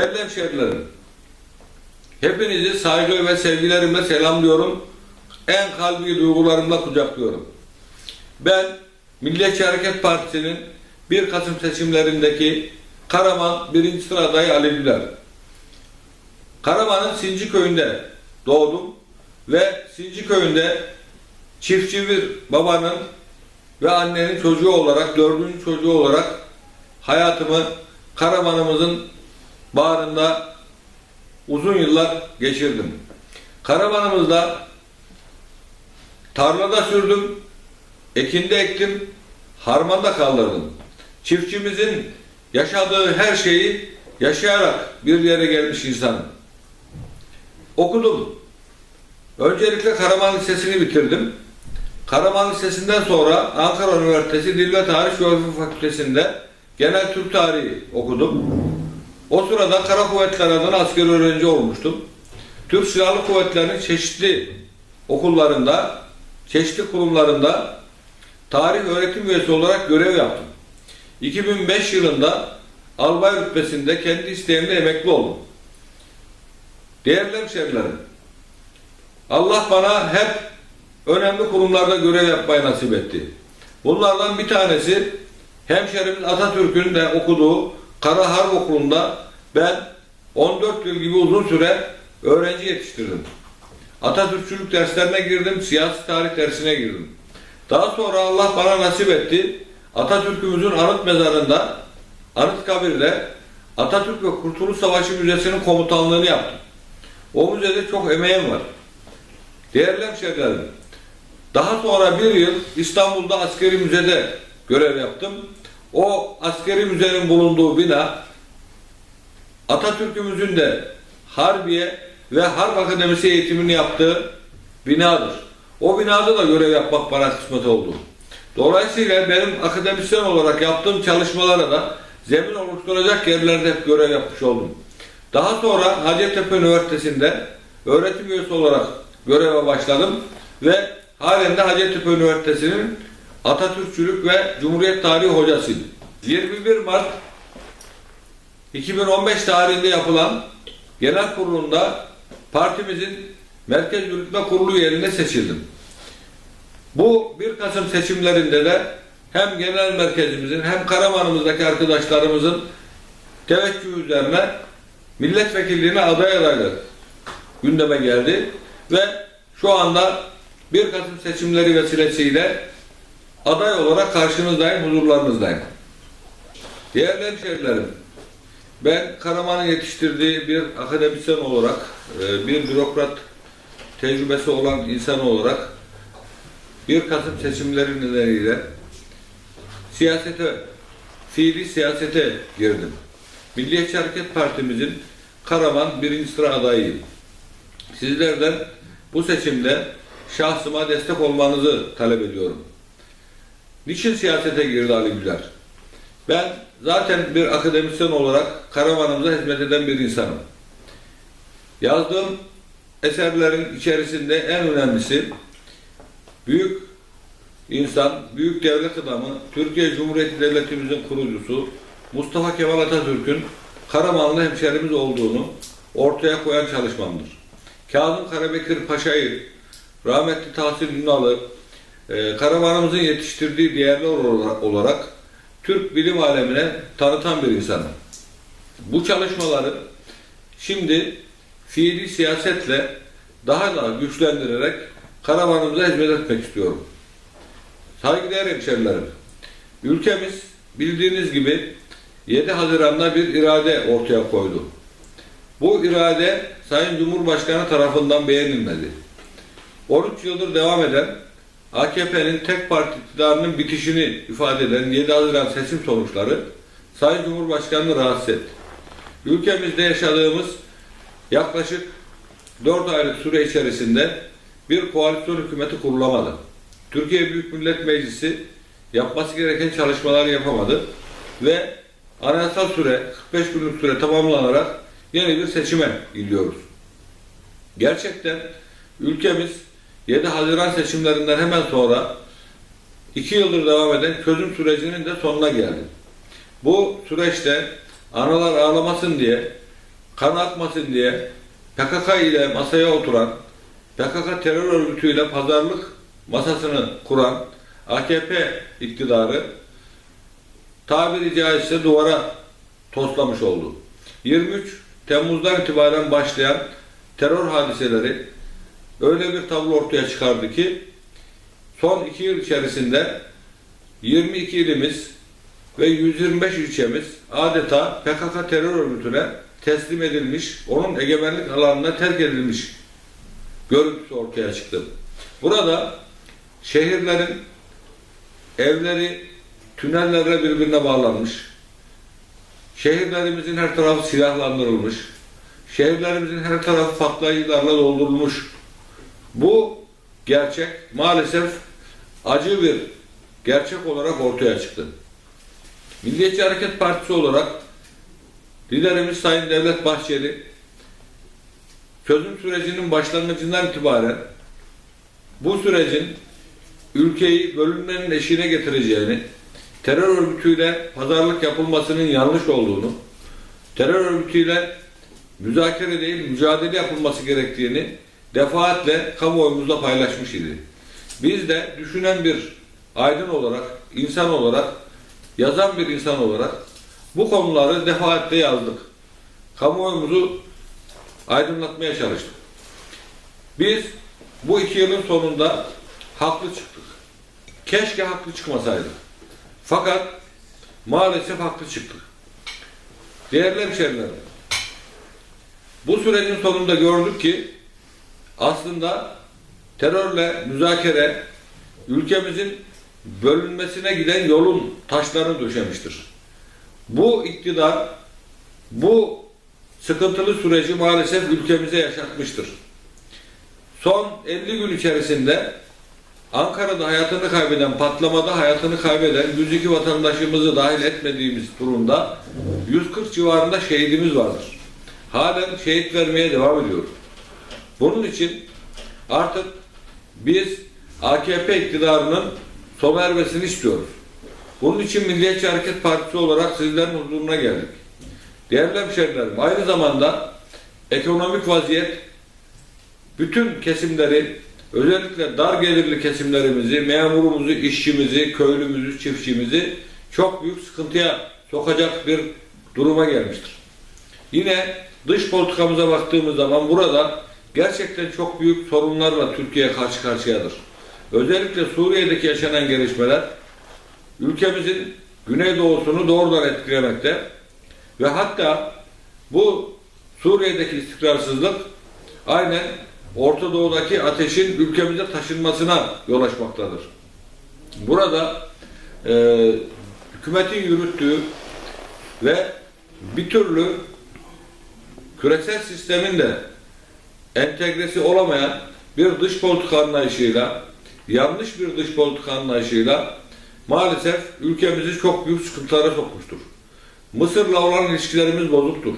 Değerli hemşehrilerim, hepinizi saygı ve sevgilerimle selamlıyorum. En kalbi duygularımla kucaklıyorum. Ben Milliyetçi Hareket Partisi'nin 1 Kasım seçimlerindeki Karaman 1. sıra adayı Ali Güler. Karaman'ın Sinci köyünde doğdum ve Sinci köyünde çiftçi bir babanın ve annenin çocuğu olarak, dördüncü çocuğu olarak hayatımı Karaman'ımızın bağrında uzun yıllar geçirdim. Karaman'ımızda tarlada sürdüm, ekinde ektim, harmanda kaldırdım. Çiftçimizin yaşadığı her şeyi yaşayarak bir yere gelmiş insanım. Okudum. Öncelikle Karaman Lisesi'ni bitirdim. Karaman Lisesi'nden sonra Ankara Üniversitesi Dil ve Tarih Coğrafya Fakültesi'nde Genel Türk Tarihi okudum. O sırada Kara Kuvvetler adına asker öğrenci olmuştum. Türk Silahlı Kuvvetleri'nin çeşitli okullarında, çeşitli kurumlarında tarih öğretim üyesi olarak görev yaptım. 2005 yılında albay rütbesinde kendi isteğimle emekli oldum. Değerli hemşerilerim, Allah bana hep önemli kurumlarda görev yapmayı nasip etti. Bunlardan bir tanesi hemşerimiz Atatürk'ün de okuduğu Kara Harp Okulu'nda ben 14 yıl gibi uzun süre öğrenci yetiştirdim. Atatürkçülük derslerine girdim, siyasi tarih dersine girdim. Daha sonra Allah bana nasip etti. Atatürk'ümüzün anıt mezarında, Anıtkabir'de Atatürk ve Kurtuluş Savaşı Müzesi'nin komutanlığını yaptım. O müzede çok emeğim var. Değerli hemşehrilerim, daha sonra bir yıl İstanbul'da askeri müzede görev yaptım. O askeri müzenin bulunduğu bina Atatürk'ümüzün de Harbiye ve Harp Akademisi eğitimini yaptığı binadır. O binada da görev yapmak bana kısmet oldu. Dolayısıyla benim akademisyen olarak yaptığım çalışmalara da zemin oluşturacak yerlerde hep görev yapmış oldum. Daha sonra Hacettepe Üniversitesi'nde öğretim üyesi olarak göreve başladım ve halen de Hacettepe Üniversitesi'nin Atatürkçülük ve Cumhuriyet Tarihi hocasıyım. 21 Mart 2015 tarihinde yapılan genel kurulunda partimizin Merkez Yürütme Kurulu üyeliğine seçildim. Bu 1 Kasım seçimlerinde de hem genel merkezimizin hem Karaman'ımızdaki arkadaşlarımızın teveccühü üzerine milletvekilliğine aday adaylık gündeme geldi ve şu anda 1 Kasım seçimleri vesilesiyle aday olarak karşınızdayım, huzurlarınızdayım. Değerli hemşehrilerim, ben Karaman'ın yetiştirdiği bir akademisyen olarak, e, bir bürokrat tecrübesi olan insan olarak 1 Kasım seçimleri nedeniyle siyasete, fiili siyasete girdim. Milliyetçi Hareket Partimizin Karaman birinci sıra adayıyım. Sizlerden bu seçimde şahsıma destek olmanızı talep ediyorum. Niçin siyasete girdi Ali Güler? Ben zaten bir akademisyen olarak Karaman'ımıza hizmet eden bir insanım. Yazdığım eserlerin içerisinde en önemlisi büyük insan, büyük devlet adamı, Türkiye Cumhuriyeti Devletimizin kurucusu Mustafa Kemal Atatürk'ün Karamanlı hemşerimiz olduğunu ortaya koyan çalışmamdır. Kazım Karabekir Paşa'yı, rahmetli Tahsin Ünal'ı, e, Karaman'ımızın yetiştirdiği değerli olarak, Türk bilim alemine tanıtan bir insanım. Bu çalışmaları şimdi fiili siyasetle daha da güçlendirerek Karaman'ımıza hizmet etmek istiyorum. Saygıdeğer hemşerilerim, ülkemiz bildiğiniz gibi 7 Haziran'da bir irade ortaya koydu. Bu irade Sayın Cumhurbaşkanı tarafından beğenilmedi. 13 yıldır devam eden AKP'nin tek parti iktidarının bitişini ifade eden 7 Haziran seçim sonuçları Sayın Cumhurbaşkanı'nı rahatsız etti. Ülkemizde yaşadığımız yaklaşık 4 aylık süre içerisinde bir koalisyon hükümeti kurulamadı. Türkiye Büyük Millet Meclisi yapması gereken çalışmaları yapamadı ve anayasal süre 45 günlük süre tamamlanarak yeni bir seçime gidiyoruz. Gerçekten ülkemiz 7 Haziran seçimlerinden hemen sonra 2 yıldır devam eden çözüm sürecinin de sonuna geldi. Bu süreçte analar ağlamasın diye kan akmasın diye PKK ile masaya oturan, PKK terör örgütüyle pazarlık masasını kuran AKP iktidarı tabiri caizse duvara toslamış oldu. 23 Temmuz'dan itibaren başlayan terör hadiseleri öyle bir tablo ortaya çıkardı ki son iki yıl içerisinde 22 ilimiz ve 125 ilçemiz adeta PKK terör örgütüne teslim edilmiş, onun egemenlik alanına terk edilmiş görüntüsü ortaya çıktı. Burada şehirlerin evleri tünellerle birbirine bağlanmış, şehirlerimizin her tarafı silahlandırılmış, şehirlerimizin her tarafı patlayıcılarla doldurulmuş. Bu gerçek maalesef acı bir gerçek olarak ortaya çıktı. Milliyetçi Hareket Partisi olarak liderimiz Sayın Devlet Bahçeli çözüm sürecinin başlangıcından itibaren bu sürecin ülkeyi bölünmenin eşiğine getireceğini, terör örgütüyle pazarlık yapılmasının yanlış olduğunu, terör örgütüyle müzakere değil mücadele yapılması gerektiğini defaatle kamuoyumuzda paylaşmış idi. Biz de düşünen bir aydın olarak, insan olarak, yazan bir insan olarak bu konuları defaatle yazdık. Kamuoyumuzu aydınlatmaya çalıştık. Biz bu iki yılın sonunda haklı çıktık. Keşke haklı çıkmasaydık. Fakat maalesef haklı çıktık. Değerli hemşehrilerim, bu sürecin sonunda gördük ki aslında terörle müzakere ülkemizin bölünmesine giden yolun taşlarını döşemiştir. Bu iktidar bu sıkıntılı süreci maalesef ülkemize yaşatmıştır. Son 50 gün içerisinde Ankara'da hayatını kaybeden, patlamada hayatını kaybeden 102 vatandaşımızı dahil etmediğimiz durumda 140 civarında şehidimiz vardır. Halen şehit vermeye devam ediyor. Bunun için artık biz AKP iktidarının sona ermesini istiyoruz. Bunun için Milliyetçi Hareket Partisi olarak sizlerin huzuruna geldik. Değerli hemşehrilerim, aynı zamanda ekonomik vaziyet bütün kesimleri, özellikle dar gelirli kesimlerimizi, memurumuzu, işçimizi, köylümüzü, çiftçimizi çok büyük sıkıntıya sokacak bir duruma gelmiştir. Yine dış politikamıza baktığımız zaman burada gerçekten çok büyük sorunlarla Türkiye karşı karşıyadır. Özellikle Suriye'deki yaşanan gelişmeler ülkemizin güneydoğusunu doğrudan etkilemekte ve hatta bu Suriye'deki istikrarsızlık aynen Orta Doğu'daki ateşin ülkemize taşınmasına yol açmaktadır. Burada e, hükümetin yürüttüğü ve bir türlü küresel sistemin de entegresi olamayan bir dış politika anlayışıyla, yanlış bir dış politika anlayışıyla maalesef ülkemizi çok büyük sıkıntılara sokmuştur. Mısır'la olan ilişkilerimiz bozuktur.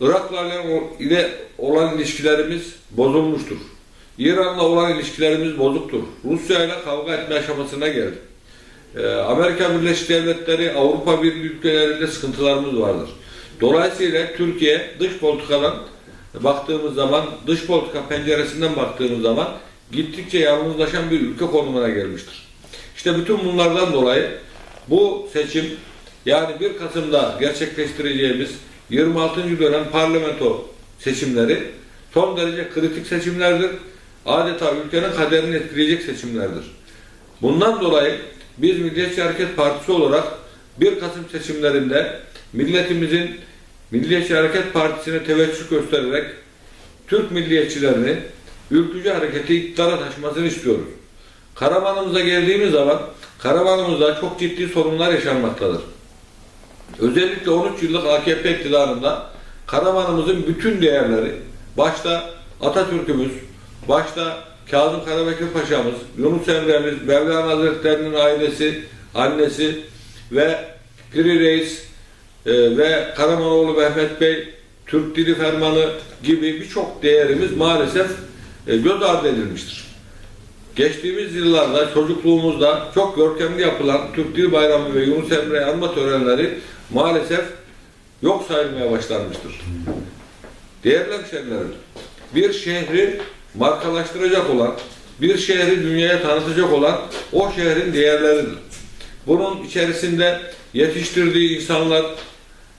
Irak'la ile olan ilişkilerimiz bozulmuştur. İran'la olan ilişkilerimiz bozuktur. Rusya ile kavga etme aşamasına geldik. Ee, Amerika Birleşik Devletleri, Avrupa Birliği ülkelerinde sıkıntılarımız vardır. Dolayısıyla Türkiye dış politikadan baktığımız zaman, dış politika penceresinden baktığımız zaman gittikçe yalnızlaşan bir ülke konumuna gelmiştir. İşte bütün bunlardan dolayı bu seçim yani 1 Kasım'da gerçekleştireceğimiz 26. dönem parlamento seçimleri son derece kritik seçimlerdir. Adeta ülkenin kaderini etkileyecek seçimlerdir. Bundan dolayı biz Milliyetçi Hareket Partisi olarak 1 Kasım seçimlerinde milletimizin Milliyetçi Hareket Partisi'ne teveccüh göstererek Türk milliyetçilerini ülkücü hareketi iktidara taşımasını istiyoruz. Karamanımıza geldiğimiz zaman Karamanımızda çok ciddi sorunlar yaşanmaktadır. Özellikle 13 yıllık AKP iktidarında Karamanımızın bütün değerleri, başta Atatürk'ümüz, başta Kazım Karabekir Paşa'mız, Yunus Emre'miz, Mevlana Hazretleri'nin ailesi, annesi ve Piri Reis e, ve Karamanoğlu Mehmet Bey, Türk Dili Fermanı gibi birçok değerimiz maalesef e, göz ardı edilmiştir. Geçtiğimiz yıllarda çocukluğumuzda çok görkemli yapılan Türk Dil Bayramı ve Yunus Emre anma törenleri maalesef yok sayılmaya başlanmıştır. Değerli hemşehrilerim, bir şehri markalaştıracak olan, bir şehri dünyaya tanıtacak olan o şehrin değerleridir. Bunun içerisinde yetiştirdiği insanlar,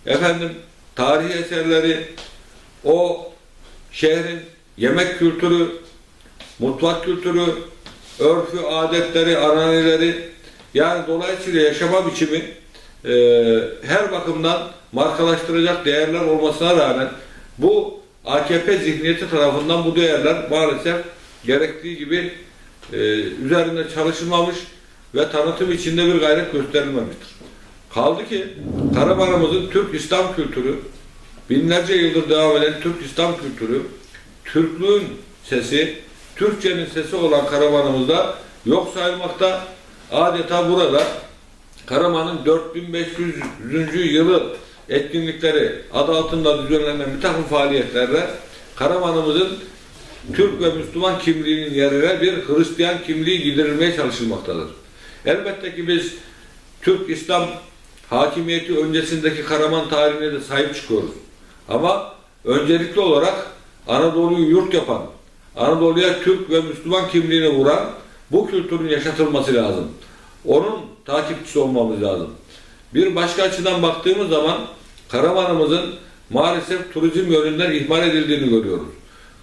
efendim tarihi eserleri, o şehrin yemek kültürü, mutfak kültürü, örfü, adetleri, ananeleri yani dolayısıyla yaşama biçimi e, her bakımdan markalaştıracak değerler olmasına rağmen bu AKP zihniyeti tarafından bu değerler maalesef gerektiği gibi e, üzerinde çalışılmamış ve tanıtım içinde bir gayret gösterilmemiştir. Kaldı ki Karaman'ımızın Türk İslam kültürü, binlerce yıldır devam eden Türk İslam kültürü, Türklüğün sesi, Türkçenin sesi olan Karaman'ımızda yok sayılmakta. Adeta burada Karaman'ın 4500. yılı etkinlikleri adı altında düzenlenen bir takım faaliyetlerle Karaman'ımızın Türk ve Müslüman kimliğinin yerine bir Hristiyan kimliği giderilmeye çalışılmaktadır. Elbette ki biz Türk İslam hakimiyeti öncesindeki Karaman tarihine de sahip çıkıyoruz. Ama öncelikli olarak Anadolu'yu yurt yapan, Anadolu'ya Türk ve Müslüman kimliğini vuran bu kültürün yaşatılması lazım. Onun takipçisi olmamız lazım. Bir başka açıdan baktığımız zaman Karaman'ımızın maalesef turizm yönünden ihmal edildiğini görüyoruz.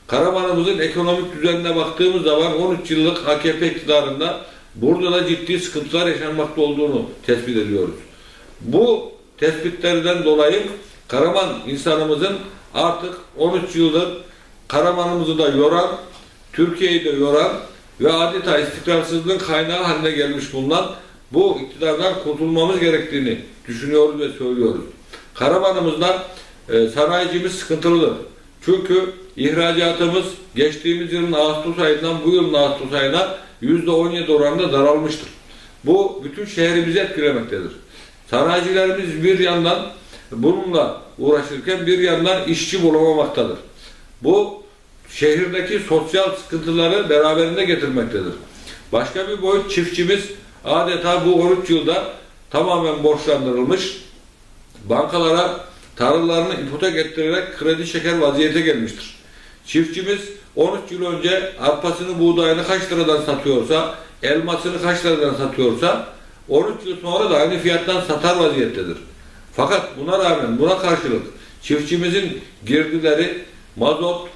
Karaman'ımızın ekonomik düzenine baktığımız zaman 13 yıllık AKP iktidarında burada da ciddi sıkıntılar yaşanmakta olduğunu tespit ediyoruz. Bu tespitlerden dolayı Karaman insanımızın artık 13 yıldır Karaman'ımızı da yoran, Türkiye'yi de yoran ve adeta istikrarsızlığın kaynağı haline gelmiş bulunan bu iktidardan kurtulmamız gerektiğini düşünüyoruz ve söylüyoruz. Karaman'ımızda e, sanayicimiz sıkıntılıdır. Çünkü ihracatımız geçtiğimiz yılın Ağustos ayından bu yılın Ağustos ayına %17 oranında daralmıştır. Bu bütün şehrimizi etkilemektedir. Sanayicilerimiz bir yandan bununla uğraşırken bir yandan işçi bulamamaktadır. Bu şehirdeki sosyal sıkıntıları beraberinde getirmektedir. Başka bir boyut çiftçimiz adeta bu 13 yılda tamamen borçlandırılmış, bankalara tarlalarını ipotek ettirerek kredi çeker vaziyete gelmiştir. Çiftçimiz 13 yıl önce arpasını, buğdayını kaç liradan satıyorsa, elmasını kaç liradan satıyorsa 13 yıl sonra da aynı fiyattan satar vaziyettedir. Fakat buna rağmen, buna karşılık çiftçimizin girdileri mazot,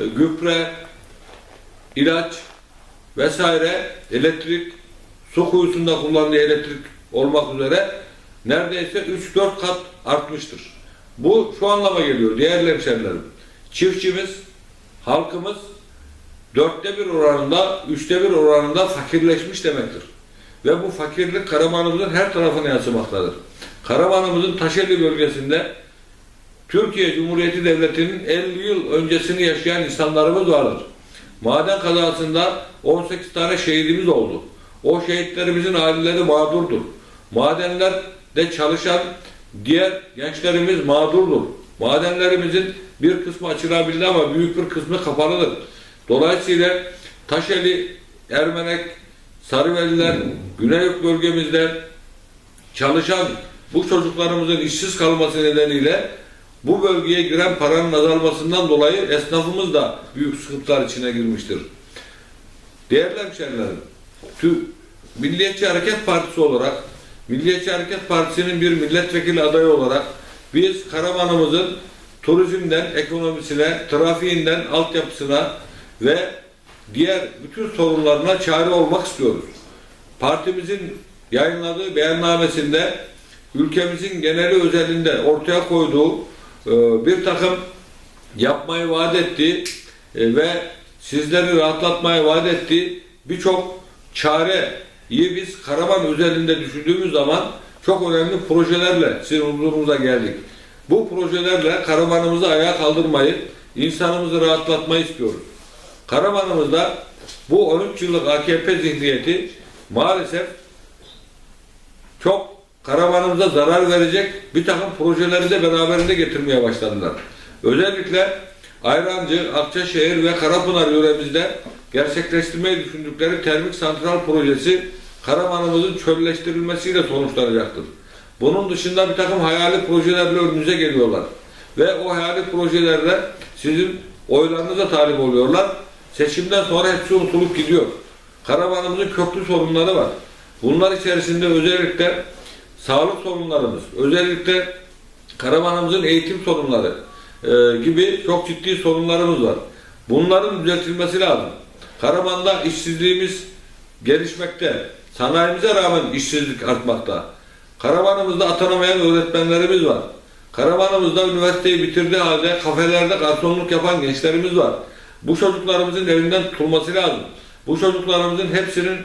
e, gübre, ilaç vesaire, elektrik, su kuyusunda kullandığı elektrik olmak üzere neredeyse 3-4 kat artmıştır. Bu şu anlama geliyor değerli hemşerilerim. Çiftçimiz, halkımız dörtte bir oranında, üçte bir oranında fakirleşmiş demektir. Ve bu fakirlik Karaman'ımızın her tarafına yansımaktadır. Karaman'ımızın Taşeli bölgesinde Türkiye Cumhuriyeti Devleti'nin 50 yıl öncesini yaşayan insanlarımız vardır. Maden kazasında 18 tane şehidimiz oldu. O şehitlerimizin aileleri mağdurdur. Madenlerde çalışan diğer gençlerimiz mağdurdur. Madenlerimizin bir kısmı açılabildi ama büyük bir kısmı kapalıdır. Dolayısıyla Taşeli, Ermenek, Sarıveliler, Güneyok bölgemizde çalışan bu çocuklarımızın işsiz kalması nedeniyle bu bölgeye giren paranın azalmasından dolayı esnafımız da büyük sıkıntılar içine girmiştir. Değerli hemşehrilerim, Tü- Milliyetçi Hareket Partisi olarak, Milliyetçi Hareket Partisi'nin bir milletvekili adayı olarak biz Karaman'ımızın turizmden ekonomisine, trafiğinden altyapısına ve diğer bütün sorunlarına çare olmak istiyoruz. Partimizin yayınladığı beyannamesinde ülkemizin geneli özelinde ortaya koyduğu e, bir takım yapmayı vaat ettiği e, ve sizleri rahatlatmayı vaat ettiği birçok çareyi biz Karaman özelinde düşündüğümüz zaman çok önemli projelerle sizin huzurunuza geldik. Bu projelerle Karaman'ımızı ayağa kaldırmayı, insanımızı rahatlatmayı istiyoruz. Karaman'ımızda bu 13 yıllık AKP zihniyeti maalesef çok karavanımıza zarar verecek bir takım projeleri de beraberinde getirmeye başladılar. Özellikle Ayrancı, Akçaşehir ve Karapınar yöremizde gerçekleştirmeyi düşündükleri termik santral projesi Karaman'ımızın çölleştirilmesiyle sonuçlanacaktır. Bunun dışında bir takım hayali projelerle önümüze geliyorlar. Ve o hayali projelerle sizin oylarınıza talip oluyorlar. Seçimden sonra hepsi unutulup gidiyor. Karamanımızın köklü sorunları var. Bunlar içerisinde özellikle sağlık sorunlarımız, özellikle Karamanımızın eğitim sorunları e, gibi çok ciddi sorunlarımız var. Bunların düzeltilmesi lazım. Karaman'da işsizliğimiz gelişmekte. Sanayimize rağmen işsizlik artmakta. Karamanımızda atanamayan öğretmenlerimiz var. Karamanımızda üniversiteyi bitirdiği halde kafelerde garsonluk yapan gençlerimiz var. Bu çocuklarımızın elinden tutulması lazım. Bu çocuklarımızın hepsinin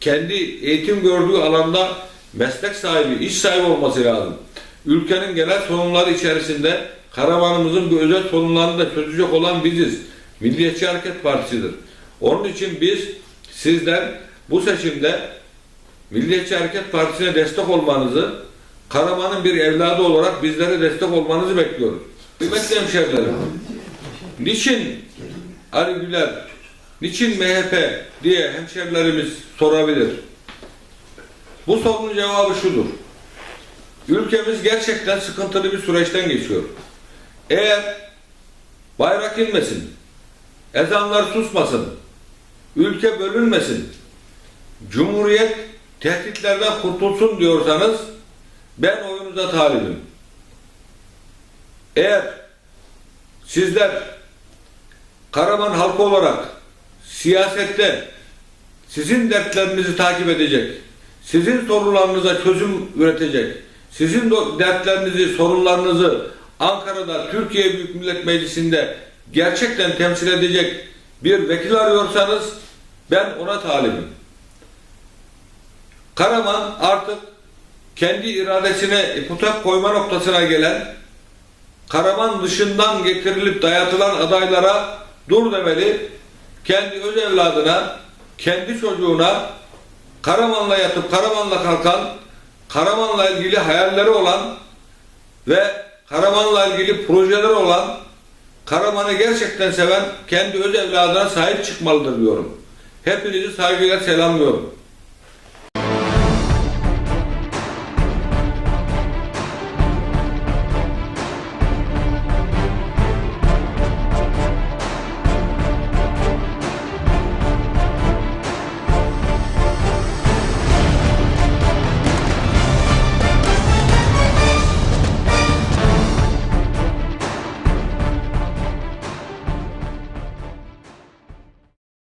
kendi eğitim gördüğü alanda meslek sahibi, iş sahibi olması lazım. Ülkenin genel sorunları içerisinde Karamanımızın bu özel sorunlarını da çözecek olan biziz. Milliyetçi Hareket Partisi'dir. Onun için biz sizden bu seçimde Milliyetçi Hareket Partisi'ne destek olmanızı, Karaman'ın bir evladı olarak bizlere destek olmanızı bekliyoruz. Kıymetli hemşehrilerim, niçin Ali Güler, niçin MHP diye hemşehrilerimiz sorabilir. Bu sorunun cevabı şudur. Ülkemiz gerçekten sıkıntılı bir süreçten geçiyor. Eğer bayrak inmesin, ezanlar susmasın, ülke bölünmesin, Cumhuriyet tehditlerden kurtulsun diyorsanız ben oyunuza talibim. Eğer sizler Karaman halkı olarak siyasette sizin dertlerinizi takip edecek, sizin sorularınıza çözüm üretecek, sizin dertlerinizi, sorunlarınızı Ankara'da Türkiye Büyük Millet Meclisi'nde gerçekten temsil edecek bir vekil arıyorsanız ben ona talibim. Karaman artık kendi iradesine ipotek koyma noktasına gelen Karaman dışından getirilip dayatılan adaylara dur demeli. Kendi öz evladına, kendi çocuğuna Karaman'la yatıp Karaman'la kalkan, Karaman'la ilgili hayalleri olan ve Karaman'la ilgili projeleri olan, Karaman'ı gerçekten seven kendi öz evladına sahip çıkmalıdır diyorum. Hepinizi saygıyla selamlıyorum.